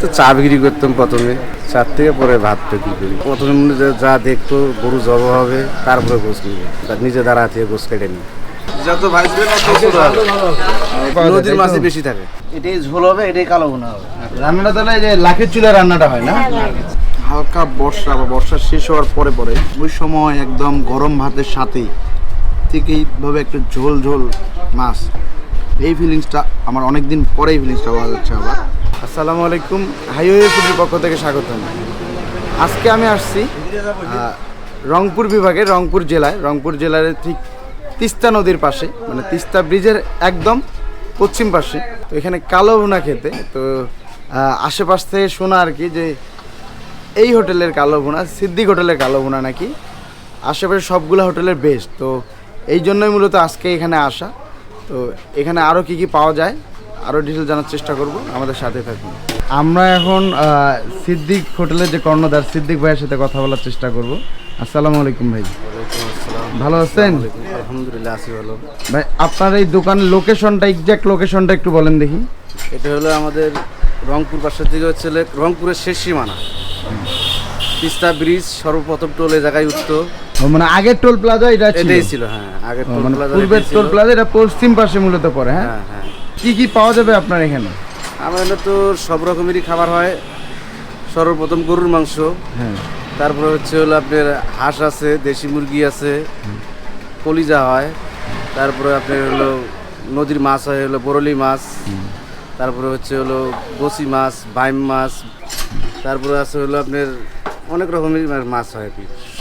তো চা বিক্রি করতাম প্রথমে। চার থেকে পরে ভাত বিক্রি করি। প্রথমে মনে যা দেখতো গরু জব হবে তারপরে গোস নিবে নিজে দাঁড়া থেকে গোস কেটে নিই। যত ভাজবে নদীর মাছে বেশি থাকে। এটাই ঝোল হবে এটাই কালো ভুনা হবে। রান্নাটা তাহলে যে লাখের চুলা রান্নাটা হয় না? হালকা বর্ষা বা বর্ষা শেষ হওয়ার পরে পরে ওই সময় একদম গরম ভাতের সাথেই ঠিক এইভাবে একটু ঝোল ঝোল মাছ। এই ফিলিংসটা আমার অনেকদিন পরে এই ফিলিংসটা পাওয়া যাচ্ছে আবার। আসসালামু আলাইকুম। হাইওয়ে ফুডের পক্ষ থেকে স্বাগতম। আজকে আমি আসছি রংপুর বিভাগে রংপুর জেলায়। রংপুর জেলার ঠিক তিস্তা নদীর পাশে মানে তিস্তা ব্রিজের একদম পশ্চিম পাশে। তো এখানে কালো ভুনা খেতে। তো আশেপাশ থেকে শোনা আর কি যে এই হোটেলের কালো ভুনা, সিদ্দিক হোটেলের কালো ভুনা নাকি? আশেপাশে সবগুলো হোটেলের বেস্ট তো এই জন্যই মূলত আজকে এখানে আসা। তো এখানে আরও কি কি পাওয়া যায়? আরও ডিটেল জানার চেষ্টা করব আমাদের সাথে থাকুন। আমরা এখন সিদ্দিক হোটেলের যে কর্ণধার সিদ্দিক ভাইয়ের সাথে কথা বলার চেষ্টা করব। আসসালামু আলাইকুম ভাই। ভালো আছেন? আলহামদুলিল্লাহ আসি ভালো। ভাই আপনার এই দোকানের লোকেশনটা এক্সাক্ট লোকেশনটা একটু বলেন দেখি। এটা হলো আমাদের রংপুর পাশের দিকে হচ্ছে রংপুরের শেষ সীমানা। তিস্তা ব্রিজ সর্বপ্রথম টোল এই জায়গায় উঠতো। মানে আগের টোল প্লাজা এটা ছিল? এটাই ছিল হ্যাঁ আগের টোল মানে প্লাজা পূর্বের টোল প্লাজা এটা পশ্চিম পাশে মূলত পড়ে হ্যাঁ? হ্যাঁ হ্যাঁ। কি কি পাওয়া যাবে আপনার এখানে? আমার এখানে তো সব রকমেরই খাবার হয়। সর্বপ্রথম গরুর মাংস। হ্যাঁ। তারপরে হচ্ছে হলো আপনার হাঁস আছে দেশি মুরগি আছে কলিজা হয়। তারপরে আপনার হলো নদীর মাছ হয় হলো বরলি মাছ। তারপরে হচ্ছে হলো বসি মাছ বাইম মাছ। তারপরে আছে হলো আপনার অনেক রকমের মাছ হয়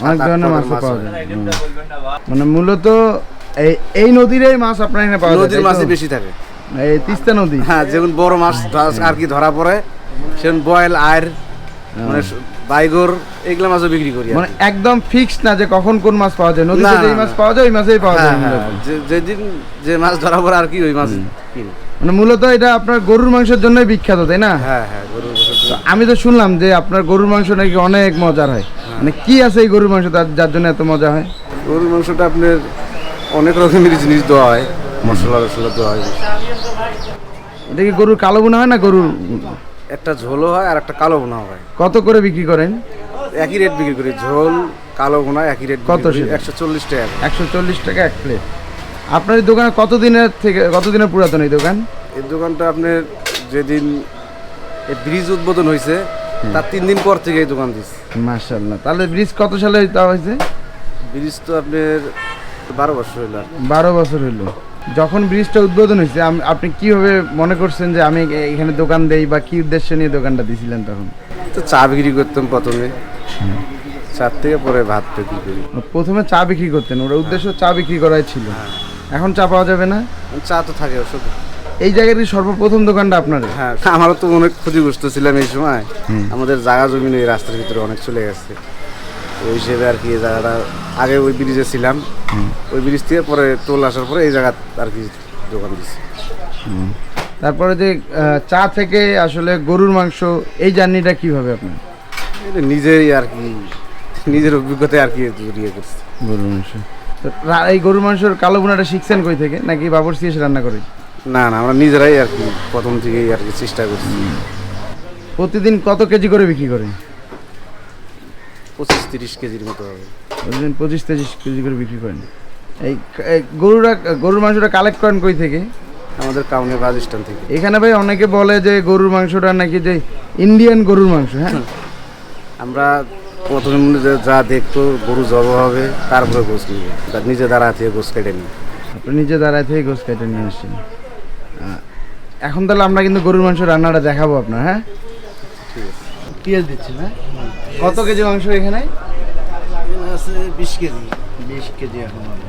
অনেক ধরনের মাছ পাওয়া। যায়। মানে মূলত এই এই নদীর এই মাছ আপনার এখানে পাওয়া যায় নদীর মাছই বেশি থাকে। এই তিস্তা নদী। হ্যাঁ যেমন বড় মাছ আর কি ধরা পড়ে সেমন বয়েল আয়ের মানে বাইগর এগুলো মাছও বিক্রি করি মানে একদম ফিক্সড না যে কখন কোন মাছ পাওয়া যায়। নদীতে যেই মাছ পাওয়া যায় ওই মাছেই পাওয়া যায় হ্যাঁ, হ্যাঁ, যেদিন যে মাছ ধরা পড়ে আর কি ওই মাছ মানে মূলত এটা আপনার গরুর মাংসের জন্যই বিখ্যাত তাই না? হ্যাঁ হ্যাঁ গরুর আমি তো শুনলাম যে আপনার গরুর মাংস নাকি অনেক মজার হয়। হ্যাঁ। মানে কি আছে এই গরুর মাংস যার জন্য এত মজা হয়? গরুর মাংসটা আপনার অনেক রকমের জিনিস দেওয়া হয় মশলা টসলা দেওয়া হয়। এটা কি গরুর কালো বোনা হয় না গরুর? একটা ঝোলও হয় আর একটা কালো বোনা হয়। কত করে বিক্রি করেন? একই রেট বিক্রি করি ঝোল কালো বোনা একই রেট কত? একশো চল্লিশ টাকা একশো চল্লিশ টাকা এক প্লেট আপনার এই দোকানে কতদিনের থেকে কতদিনের পুরাতন এই দোকান? এই দোকানটা আপনার যেদিন এই ব্রিজ উদ্বোধন হয়েছে তার তিন দিন পর থেকে এই দোকান দিচ্ছে মার্শাল্লাহ তাহলে ব্রিজ কত সালে দেওয়া হয়েছে? ব্রিজ তো আপনার বারো বছর হইল বারো বছর হইল। যখন ব্রিজটা উদ্বোধন হয়েছে আপনি কীভাবে মনে করছেন যে আমি এখানে দোকান দেই বা কি উদ্দেশ্য নিয়ে দোকানটা দিয়েছিলেন তখন? তো চা বিক্রি করতাম প্রথমে। চার থেকে পরে ভাত বিক্রি করি? প্রথমে চা বিক্রি করতেন ওর উদ্দেশ্য চা বিক্রি করাই ছিল। এখন চা পাওয়া যাবে না? চা তো থাকে ওসব। এই জায়গার কি সর্বপ্রথম দোকানটা আপনার হ্যাঁ আমারও তো অনেক ক্ষতিগ্রস্ত ছিলাম এই সময়। আমাদের জায়গা জমি এই রাস্তার ভিতরে অনেক চলে গেছে। ওই হিসেবে আর কি এই জায়গাটা আগে ওই ব্রিজে ছিলাম। ওই ব্রিজ থেকে পরে টোল আসার পরে এই জায়গা আর কি দোকান দিচ্ছি তারপরে যে চা থেকে আসলে গরুর মাংস এই জার্নিটা কীভাবে আপনার? নিজেই আর কি নিজের অভিজ্ঞতায় আর কি জড়িয়ে করছি গরুর মাংস। তো এই গরুর মাংসের কালো বোনাটা শিখছেন কই থেকে? নাকি বাবরসি এসে রান্না করে না না আমরা নিজেরাই আর কি প্রথম থেকেই আর কি চেষ্টা করছি। প্রতিদিন কত কেজি করে বিক্রি করেন? পঁচিশ তিরিশ কেজির মতো হবে। প্রতিদিন পঁচিশ তেইশ কেজি করে বিক্রি করেন। এই গরুরা গরুর মাংসটা কালেক্ট করেন কই থেকে? আমাদের কাউনে স্ট্যান্ড থেকে। এখানে ভাই অনেকে বলে যে গরুর মাংসটা নাকি যে ইন্ডিয়ান গরুর মাংস হ্যাঁ? আমরা প্রথমে যা দেখতো গরু জব হবে তারপরে গোস নিবে। তার নিজে দাঁড়া থেকে গোস কেটে নিই আপনি নিজে দাঁড়ায় থেকে গোস কেটে নিয়ে আসছেন। এখন তাহলে আমরা কিন্তু গরুর মাংস রান্নাটা দেখাবো আপনার হ্যাঁ? পেঁয়াজ দিচ্ছেন হ্যাঁ? কত কেজি মাংস এখানে? আছে বিশ কেজি। বিশ কেজি এখন হবে।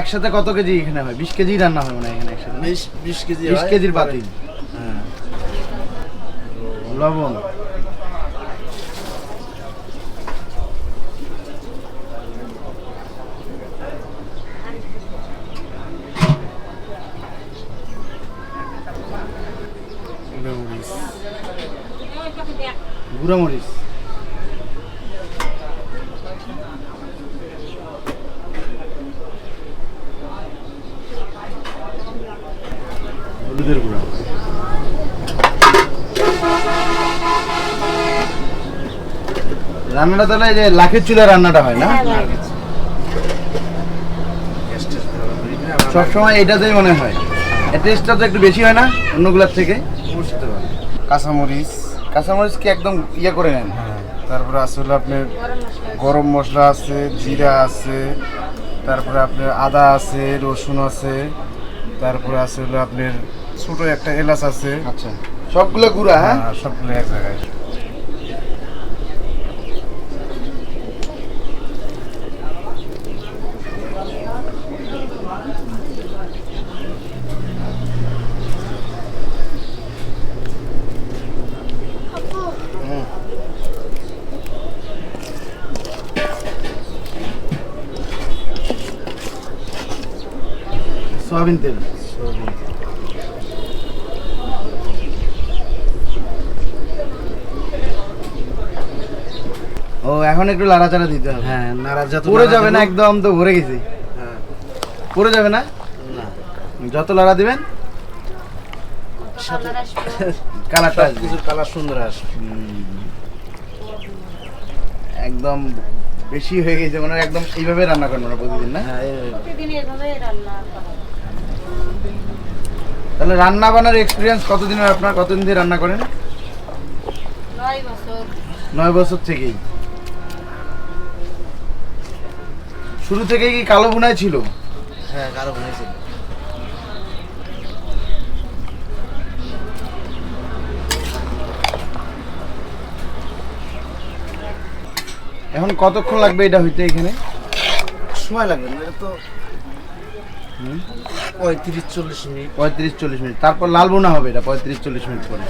একসাথে কত কেজি এখানে হয়? বিশ কেজি রান্না হয় মানে এখানে একসাথে। বিশ বিশ কেজি বিশ কেজির পাতিল হ্যাঁ। লবণ। গুঁড়া মরিচ। হলুদের গুঁড়া রান্নাটা তাহলে যে লাখের চুলা রান্নাটা হয় না? হ্যাঁ, সবসময় এটাতেই মনে হয়। টেস্টটা তো একটু বেশি হয় না অন্যগুলোর থেকে? কাঁচামরিচ। কাঁচামরিচ কি একদম ইয়ে করে নেন? হ্যাঁ, তারপরে আসলে আপনার গরম মশলা আছে জিরা আছে তারপরে আপনার আদা আছে রসুন আছে তারপরে আসলে আপনার ছোট একটা এলাচ আছে। আচ্ছা। সবগুলো গুঁড়া হ্যাঁ? আর সবগুলো এক জায়গায়। সয়াবিন তেল। ও এখন একটু লাড়াচাড়া দিতে হবে। হ্যাঁ নাড়া যত পড়ে যাবে না একদম তো ভরে গেছি। হ্যাঁ। পড়ে যাবে না? না। যত লাড়া দিবেন কালারটা কিছুর কালার সুন্দর আসবে। একদম বেশি হয়ে গেছে মানে একদম এইভাবে রান্না করেন ওরা প্রতিদিন না? হ্যাঁ প্রতিদিন এভাবে রান্না তাহলে রান্না বান্নার এক্সপিরিয়েন্স কতদিনের আপনার? কতদিন দিয়ে রান্না করেন? নয় বছর। নয় বছর থেকেই। শুরু থেকেই কি কালো ভুনায় ছিল? হ্যাঁ কালো কারও বানাইছিল এখন কতক্ষণ লাগবে এটা হইতে এখানে? সময় লাগবে না এটা তো পঁয়ত্রিশ চল্লিশ মিনিট। পঁয়ত্রিশ চল্লিশ মিনিট। তারপর লাল বোনা হবে এটা পঁয়ত্রিশ চল্লিশ মিনিট পরে।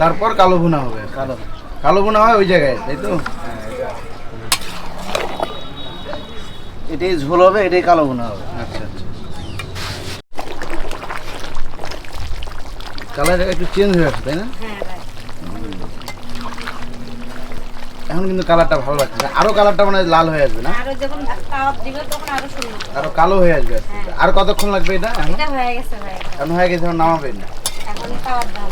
তারপর কালো বোনা হবে। কালো। কালো বোনা হয় ওই জায়গায় তাই তো? এটাই ঝোল হবে এটাই কালো বোনা হবে। আচ্ছা আচ্ছা। কালার একটু চেঞ্জ হয়ে আসছে তাই না? হ্যাঁ এখন কিন্তু কালারটা ভালো লাগছে আরও কালারটা মানে লাল হয়ে আসবে না? আরও যখন কাবাব দিবে তখন আরও সুন্দর। আরও কালো হয়ে আসবে আস্তে। আর কতক্ষণ লাগবে এটা এখন? এটা হয়ে গেছে ভাই এখন হয়ে গেছে নামাবেন না। এখন দাম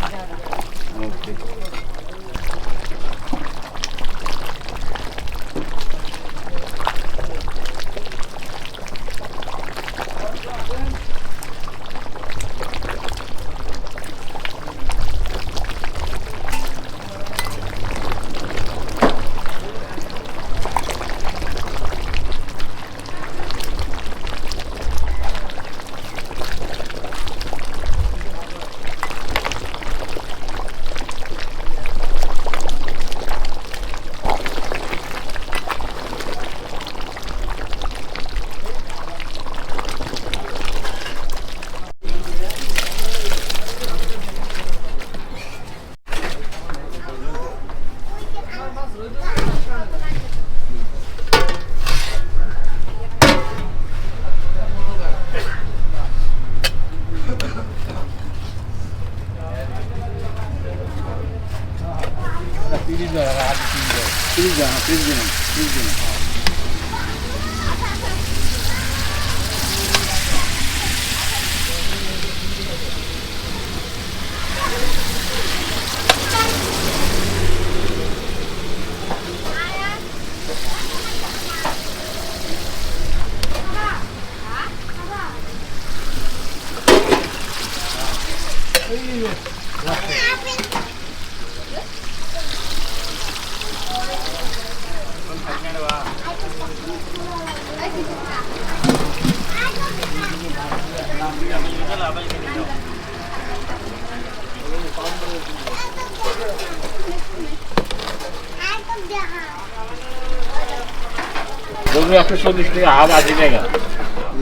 চল্লিশ টাকা হাফ আশি টাকা।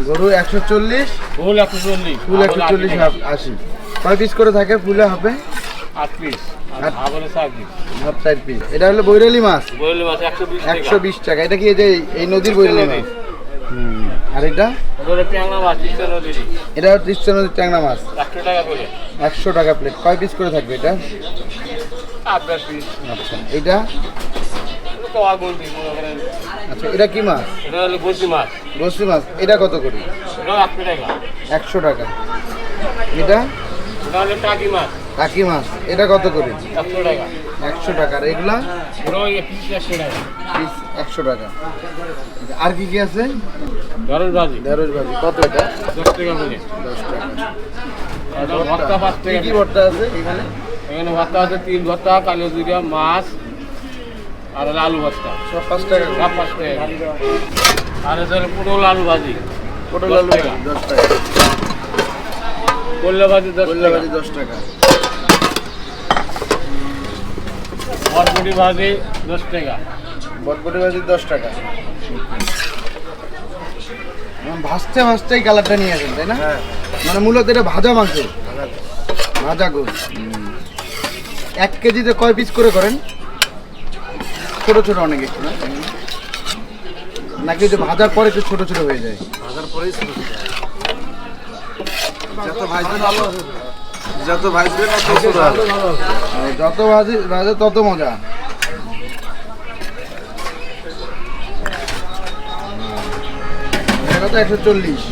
গরু একশো চল্লিশ ফুল একশো চল্লিশ ফুল একশো চল্লিশ হাফ আশি। কয় পিস করে থাকে ফুলে হাফে? আট পিস হাফ চার পিস এটা হলো বৈরালি মাছ। একশো বিশ টাকা। এটা কি এই যে এই নদীর বৈরালি মাছ? আর এটা? এটা তিরিশটা নদীর। ট্যাংরা মাছ। একশো টাকা প্লেট কয় পিস করে থাকবে এটা? আচ্ছা। এটা? আচ্ছা এটা কি মাছ? এটা হলো বলছি মাছ। রসি মাছ। এটা কত করে? একশো টাকা। এটা? এটা হলো টাকি মাছ। টাকি মাছ। এটা কত করে? একশো টাকা। একশো টাকা। আর এগুলা? ওটা ওই একশো টাকা। পিস একশো টাকা। আর কি কি আছে? ঢেঁড়স ভাজি। ঢেঁড়স ভাজি। কত এটা? টাকা করে। দশ টাকা। আর ভর্তা টাকা কি ভর্তা আছে এখানে? এখানে ভর্তা আছে তিল ভর্তা কালো জিরা মাছ আর হলো আলু ভর্তা। সব পাঁচ টাকা। সব পাঁচ টাকা। আর হলো পটল আলু ভাজি। পটল আলু টাকা। দশ টাকা। করলা ভাজি দশ করলা ভাজি দশ টাকা। বরবটি ভাজি দশ টাকা। বটবটি ভাজি দশ টাকা। মানে ভাজতে ভাজতেই কালারটা নিয়ে আসেন তাই না? মানে মূলত এটা ভাজা মাংস। ভাজা গোল এক কেজিতে কয় পিস করে করেন? ছোট ছোট অনেক একটু না? নাকি যে ভাজার পরে একটু ছোট ছোট হয়ে যায়? ভাজার পরেই ছোট ছোট যত ভাজবেন ভালো যত। আর যত ভাজি ভাজে তত মজা। একশো চল্লিশ।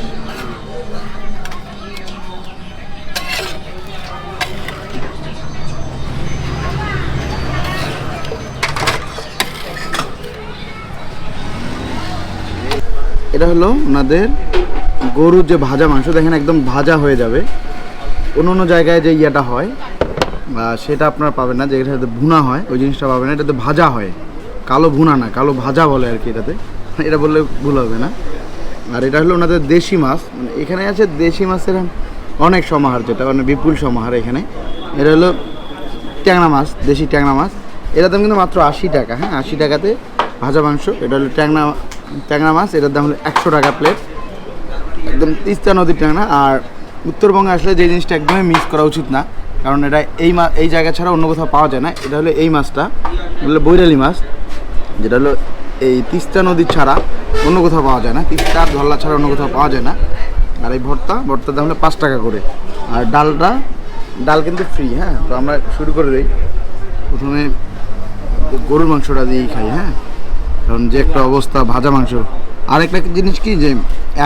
এটা হলো ওনাদের গরুর যে ভাজা মাংস, দেখেন একদম ভাজা হয়ে যাবে। অন্য অন্য জায়গায় যে ইয়েটা হয় সেটা আপনারা পাবেন না, যে যেটাতে ভুনা হয়, ওই জিনিসটা পাবেন না, এটাতে ভাজা হয়। কালো ভুনা না, কালো ভাজা বলে আর কি এটাতে। এটা বললে ভুল হবে না। আর এটা হলো ওনাদের দেশি মাছ। মানে এখানে আছে দেশি মাছের অনেক সমাহার যেটা মানে বিপুল সমাহার এখানে। এটা হলো ট্যাংরা মাছ, দেশি ট্যাংরা মাছ। এটার দাম কিন্তু মাত্র আশি টাকা হ্যাঁ আশি টাকাতে ভাজা মাংস। এটা হলো ট্যাংরা ট্যাংরা মাছ, এটার দাম হলো একশো টাকা প্লেট একদম তিস্তা নদীর ট্যাংরা। আর উত্তরবঙ্গে আসলে যে জিনিসটা একদমই মিস করা উচিত না, কারণ এটা এই মা, এই জায়গা ছাড়া অন্য কোথাও পাওয়া যায় না। এটা হলো এই মাছটা হলো বৈরালি মাছ, যেটা হলো এই তিস্তা নদীর ছাড়া অন্য কোথাও পাওয়া যায় না। তিস্তা আর ধল্লা ছাড়া অন্য কোথাও পাওয়া যায় না। আর এই ভর্তা, ভর্তার দাম হলো পাঁচ টাকা করে। আর ডালটা, ডাল কিন্তু ফ্রি হ্যাঁ? তো আমরা শুরু করে দিই। প্রথমে গরুর মাংসটা দিয়েই খাই হ্যাঁ? কারণ যে একটা অবস্থা, ভাজা মাংস। আরেকটা জিনিস কি যে,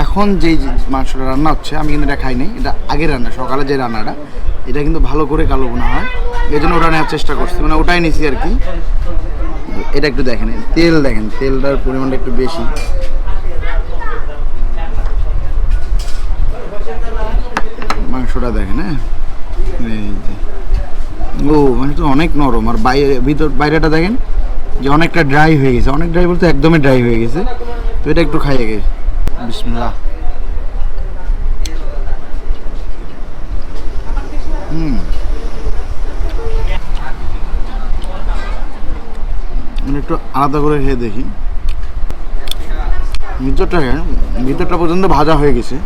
এখন যে মাংসটা রান্না হচ্ছে, আমি কিন্তু এটা খাইনি এটা আগের রান্না, সকালে যে রান্নাটা, এটা কিন্তু ভালো করে কালো বোনা হয়। এই জন্য ওটা নেওয়ার চেষ্টা করছি মানে ওটাই নিছি আর কি। এটা একটু দেখেন, তেল দেখেন, তেলটার পরিমাণটা একটু বেশি। মাংসটা দেখেন হ্যাঁ? এই। ও, মাংসটা অনেক নরম, আর বাইরে, ভিতর, বাইরেটা দেখেন। যে অনেকটা ড্রাই হয়ে গেছে। অনেক ড্রাই বলতে একদমই ড্রাই হয়ে গেছে। তো এটা একটু খাইয়ে গেছে। আমি একটু আলাদা করে খেয়ে দেখি। ভিতরটা ভিতরটা পর্যন্ত ভাজা হয়ে গেছে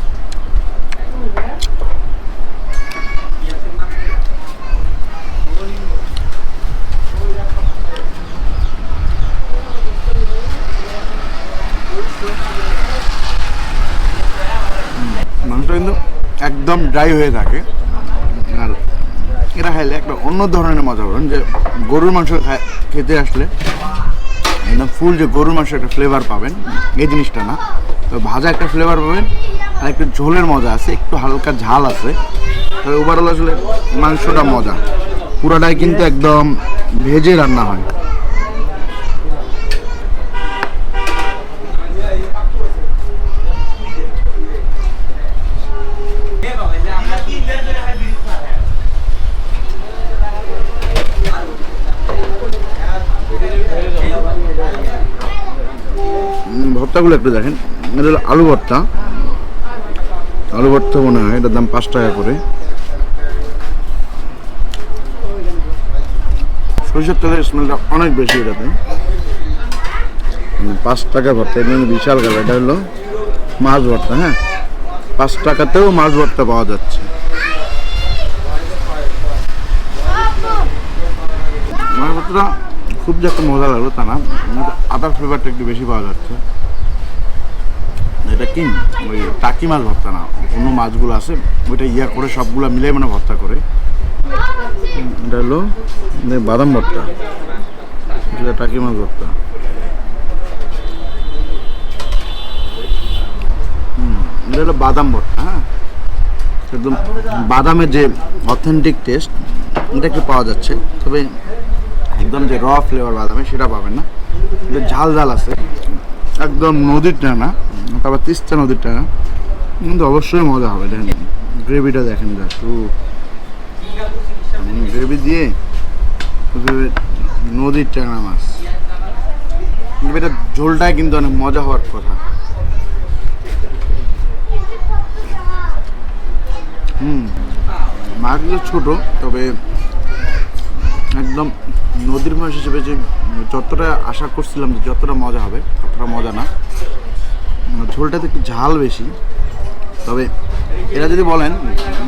মাংসটা কিন্তু একদম ড্রাই হয়ে থাকে। আর এরা খাইলে একটা অন্য ধরনের মজা পাবেন যে গরুর মাংস খেতে আসলে একদম ফুল যে গরুর মাংসের একটা ফ্লেভার পাবেন, এই জিনিসটা না। তো ভাজা একটা ফ্লেভার পাবেন, আর একটু ঝোলের মজা আছে, একটু হালকা ঝাল আছে। তবে ওভারঅল আসলে মাংসটা মজা। পুরাটাই কিন্তু একদম ভেজে রান্না হয়। ভর্তাগুলো একটু দেখেন। এটা হলো আলু ভর্তা। আলু ভর্তা মনে হয়, এটার দাম পাঁচ টাকা করে। সরিষার তেলের স্মেলটা অনেক বেশি এটাতে। পাঁচ টাকা ভর্তা, এটা বিশাল গেল। এটা হলো মাছ ভর্তা হ্যাঁ? পাঁচ টাকাতেও মাছ ভর্তা পাওয়া যাচ্ছে। মাছ ভর্তাটা খুব যে একটা মজা লাগল তা না, আদার ফ্লেভারটা একটু বেশি পাওয়া যাচ্ছে। এটা কি? ওই টাকি মাছ ভর্তা না অন্য মাছগুলো আছে ওইটা ইয়া করে সবগুলো মিলে মানে ভর্তা করে। এটা হলো মানে বাদাম ভর্তা। এটা টাকি মাছ ভর্তা। এটা হলো বাদাম ভর্তা হ্যাঁ? একদম বাদামের যে অথেন্টিক টেস্ট এটা একটু পাওয়া যাচ্ছে? তবে একদম যে র ফ্লেভার বাদামে সেটা পাবেন না। ঝাল ঝাল আছে। একদম নদীর টানা। তারপর তিস্তা নদীর কিন্তু অবশ্যই মজা হবে, দেখেন। গ্রেভিটা দেখেন জাস্ট গ্রেভি দিয়ে নদীর ট্যাংরা মাছ। এটা ঝোলটাই কিন্তু অনেক মজা হওয়ার কথা। হুম মাছগুলো ছোট, তবে একদম নদীর মাছ হিসেবে যে যতটা আশা করছিলাম যে যতটা মজা হবে, ততটা মজা না। ঝোলটাতে একটু ঝাল বেশি। তবে এরা যদি বলেন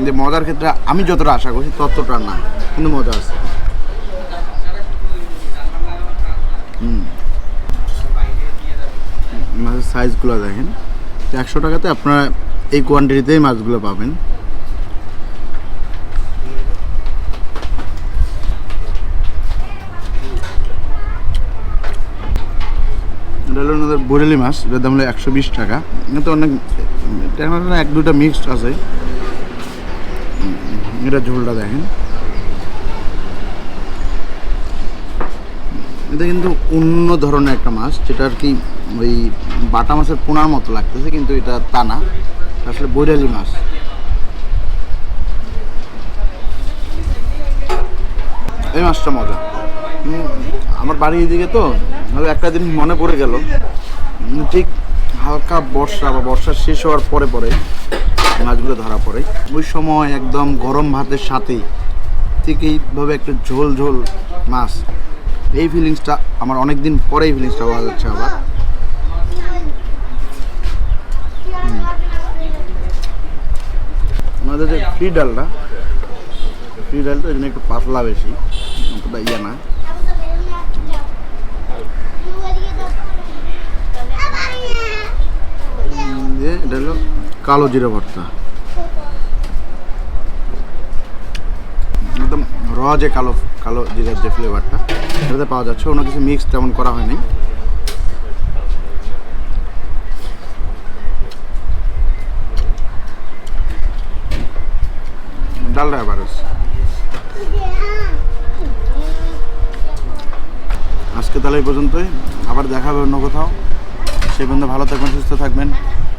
যে মজার ক্ষেত্রে আমি যতটা আশা করছি ততটা না, কিন্তু মজা আছে। মাছের সাইজগুলো দেখেন। একশো টাকাতে আপনারা এই কোয়ান্টিটিতেই মাছগুলো পাবেন। হলো বরেলি মাছ, এটার দাম হলো একশো বিশ টাকা। এটা অনেক ট্যাংরা এক দুটা মিক্সড আছে। এটা ঝোলটা দেখেন। এটা কিন্তু অন্য ধরনের একটা মাছ, যেটা আর কি ওই বাটা মাছের পোনার মতো লাগতেছে, কিন্তু এটা তা না। আসলে বৈরালি মাছ। এই মাছটা মজা। আমার বাড়ি এদিকে তো একটা দিন মনে পড়ে গেল। ঠিক হালকা বর্ষা বা বর্ষা শেষ হওয়ার পরে পরে মাছগুলো ধরা পড়ে। ওই সময় একদম গরম ভাতের সাথেই ঠিক এইভাবে একটা ঝোল ঝোল মাছ। এই ফিলিংসটা আমার অনেক দিন পরে এই ফিলিংসটা পাওয়া যাচ্ছে আবার। আমাদের যে ফ্রি ডালটা ফ্রি ডালটা এখানে একটু পাতলা বেশি ইয়ে না উম, দিয়ে এটা হলো কালো জিরে ভর্তা। একদম র যে কালো কালো জিরের যে ফ্লেভারটা সেটাতে পাওয়া যাচ্ছে। অন্য কিছু মিক্স তেমন করা হয়নি। ডালটা এবার আজকে তাহলে এই পর্যন্তই। আবার দেখা হবে অন্য কোথাও। সে পর্যন্ত ভালো থাকবেন, সুস্থ থাকবেন।